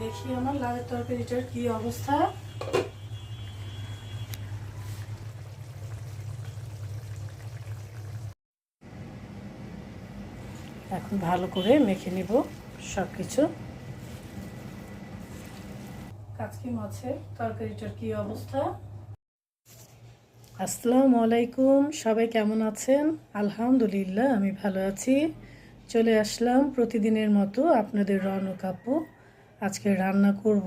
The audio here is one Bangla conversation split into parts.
দেখি আমার লাউয়ের তরকারিটার কি অবস্থা। এখন ভালো করে মেখে নিব সব কিছু কাচকি মাছের তরকারিটার কি অবস্থা? আসসালামু আলাইকুম, সবাই কেমন আছেন? আলহামদুলিল্লাহ, আমি ভালো আছি। চলে আসলাম প্রতিদিনের মতো আপনাদের রনক আপু আজকে রান্না করব।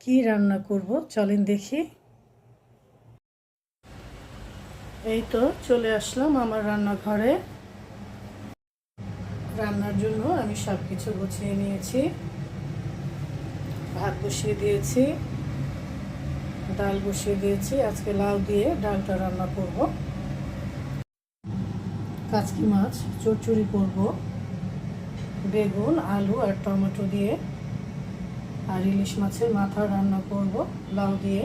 কি রান্না করব? চলেন দেখি। এই তো চলে আসলাম আমার রান্নাঘরে। রান্নার জন্য আমি সব কিছু গুছিয়ে নিয়েছি। ভাত বসিয়ে দিয়েছি, ডাল বসিয়ে দিয়েছি। আজকে লাউ দিয়ে ডালটা রান্না করব। কাচকি মাছ চচ্চড়ি করব, বেগুন, আলু আর টমেটো দিয়ে। আর ইলিশ মাছের মাথা রান্না করব লাউ দিয়ে।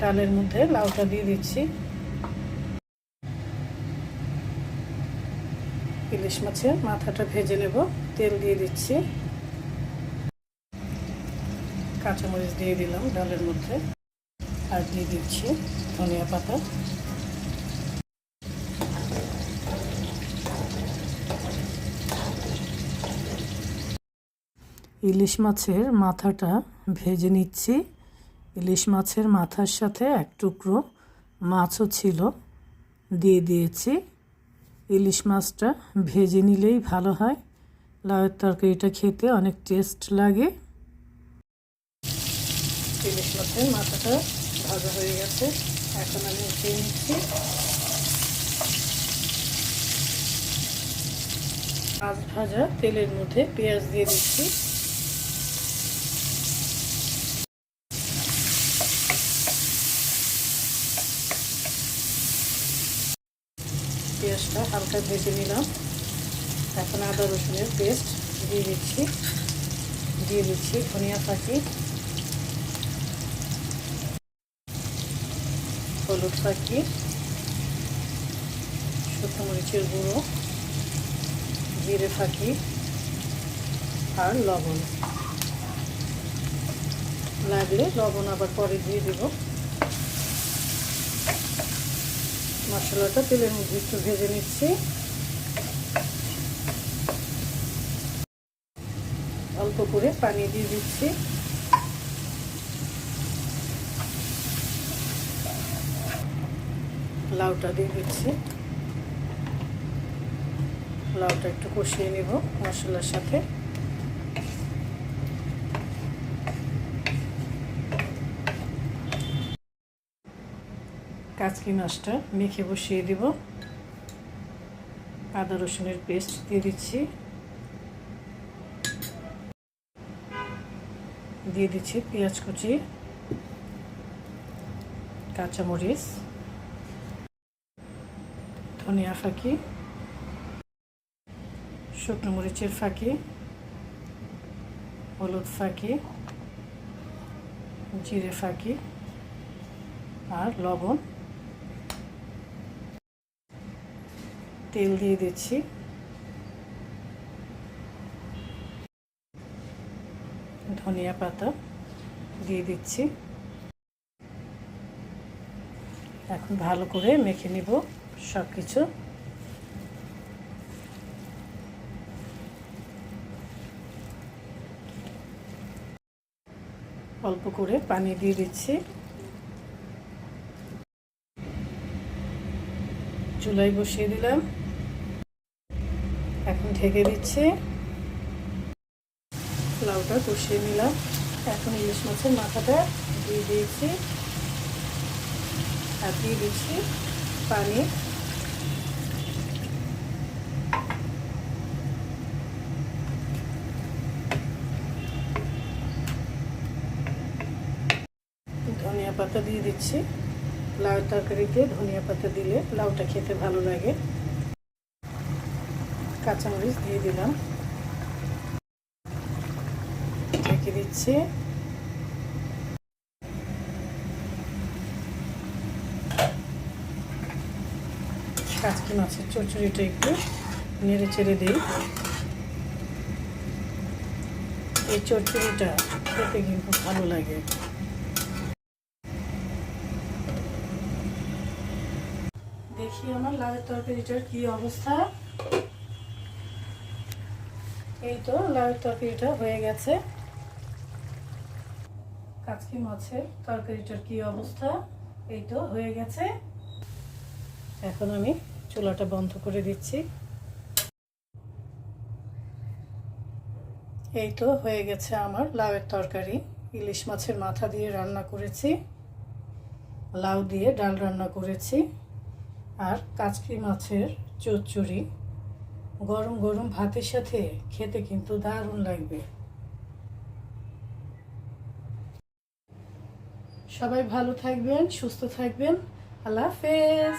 ডালের মধ্যে লাউটা দিয়ে দিচ্ছি। ইলিশ মাছের মাথাটা ভেজে নেব, তেল দিয়ে দিচ্ছি। কাঁচামরিচ দিয়ে দিলাম ডালের মধ্যে। আর দিয়ে দিচ্ছি ধনিয়া পাতা। ইলিশ মাছের মাথাটা ভেজে নিচ্ছি। ইলিশ মাছের মাথার সাথে এক টুকরো মাছও ছিল, দিয়ে দিয়েছি। ইলিশ মাছটা ভেজে নিলেই ভালো হয়। লাউয়ের তরকারিটা খেতে অনেক টেস্ট লাগে। ইলিশ মাছের মাথাটা ভাজা হয়ে গেছে। এখন আমি উঠিয়ে নিচ্ছি। মাছ ভাজা তেলের মধ্যে পেঁয়াজ দিয়ে দিচ্ছি। পেঁয়াজটা হালকা ভেজে নিলাম। এখন আদা রসুনের পেস্ট দিয়ে দিচ্ছি। দিয়ে দিচ্ছি ধনিয়া পাখি হলুদ পাখি শুকনো মরিচের গুঁড়ো। জিরে ফাঁকি আর লবণ। লাগলে লবণ আবার পরে দিয়ে দেব। মশলাটা তেলের মধ্যে একটু ভেজে নিচ্ছি। অল্প করে পানি দিয়ে দিচ্ছি। লাউটা দিয়ে দিচ্ছি। লাউটা একটু কষিয়ে নেব মশলার সাথে। কাচকি মাছটা মেখে বসিয়ে দেব। আদা রসুনের পেস্ট দিয়ে দিচ্ছি। দিয়ে দিচ্ছি পেঁয়াজ কুচি, কাঁচামরিচ, ধনিয়া ফাঁকি, শুকনো মরিচের ফাঁকি, হলুদ ফাঁকি, জিরে ফাঁকি আর লবণ। তেল দিয়ে দিচ্ছি। ধনিয়া পাতা দিয়ে দিচ্ছি। এখন ভালো করে মেখে নিব সব কিছু অল্প করে পানি দিয়ে দিচ্ছি। চুলাই বসিয়ে দিলাম। এখন ঢেকে দিচ্ছি। লাউটা কষিয়ে নিলাম। এখন ইলিশ মাছের মাথাটা দিয়ে দিয়েছি। আর দিয়ে দিচ্ছি পানি। ধনিয়া পাতা দিয়ে দিচ্ছি। লাউ তরকারিতে ধনিয়া পাতা দিলে লাউটা খেতে ভালো লাগে। কাঁচামরিচ দিয়ে দিলাম। ঢেকে দিচ্ছি। কাচকি মাছের চচ্চড়িটা একটু নেড়ে চেড়ে দিই। এই চচ্চড়িটা খেতে কিন্তু ভালো লাগে। দেখি আমার লাউয়ের তরকারিটার কি অবস্থা। এই তো লাউয়ের তরকারিটা হয়ে গেছে। কাচকি মাছের তরকারিটার কি অবস্থা? এই তো, হয়ে গেছে। এখন আমি চুলাটা বন্ধ করে দিচ্ছি। এই তো, হয়ে গেছে আমার লাউয়ের তরকারি। ইলিশ মাছের মাথা দিয়ে রান্না করেছি। লাউ দিয়ে ডাল রান্না করেছি। আর কাচকি মাছের চচ্চড়ি গরম গরম ভাতের সাথে খেতে কিন্তু দারুণ লাগবে। সবাই ভালো থাকবেন, সুস্থ থাকবেন। আল্লাহ হাফেজ।